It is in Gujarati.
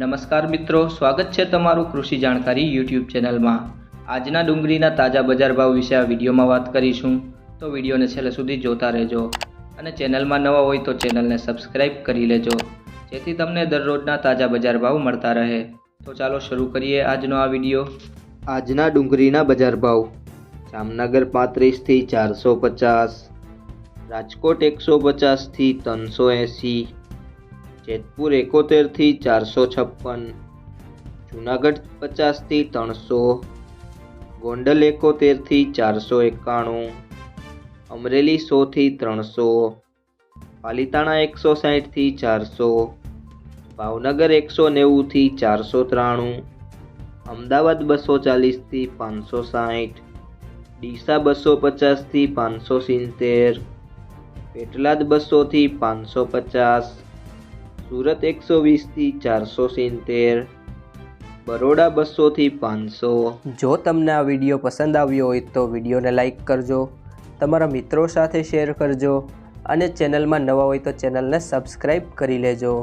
નમસ્કાર મિત્રો, સ્વાગત છે તમારું કૃષિ જાણકારી યુટ્યુબ ચેનલમાં. આજના ડુંગળીના તાજા બજાર ભાવ વિશે આ વિડીયોમાં વાત કરીશું. તો વિડીયોને છેલ્લે સુધી જોતા રહેજો. અને ચેનલમાં નવા હોય તો ચેનલને સબસ્ક્રાઇબ કરી લેજો, જેથી તમને દરરોજના તાજા બજાર ભાવ મળતા રહે. તો ચાલો શરૂ કરીએ આજનો આ વીડિયો. આજના ડુંગળીના બજાર ભાવ. જામનગર પાંત્રીસથી ચારસો પચાસ, રાજકોટ એકસો પચાસથી ત્રણસો એંસી જેતપુર એકોતેરથી ચારસો છપ્પન, જુનાગઢ પચાસથી ત્રણસો, ગોંડલ એકોતેરથી ચારસો એકાણું, અમરેલી સોથી ત્રણસો, પાલિતાણા એકસો સાઠથી ચારસો, ભાવનગર એકસો નેવુંથી ચારસો ત્રાણું, અમદાવાદ બસો ચાલીસથી પાંચસો સાઠ ડીસા બસો પચાસથી પાંચસો સિત્તેર, પેટલાદ બસોથી પાંચસો પચાસ સુરત એકસો વીસથી ચારસો સિત્તેર, બરોડા બસોથી પાંચસો. જો તમને આ વીડિયો પસંદ આવ્યો હોય તો વિડીયોને લાઇક કરજો, તમારા મિત્રો સાથે શેર કરજો અને ચેનલમાં નવા હોય તો ચેનલને સબસ્ક્રાઈબ કરી લેજો.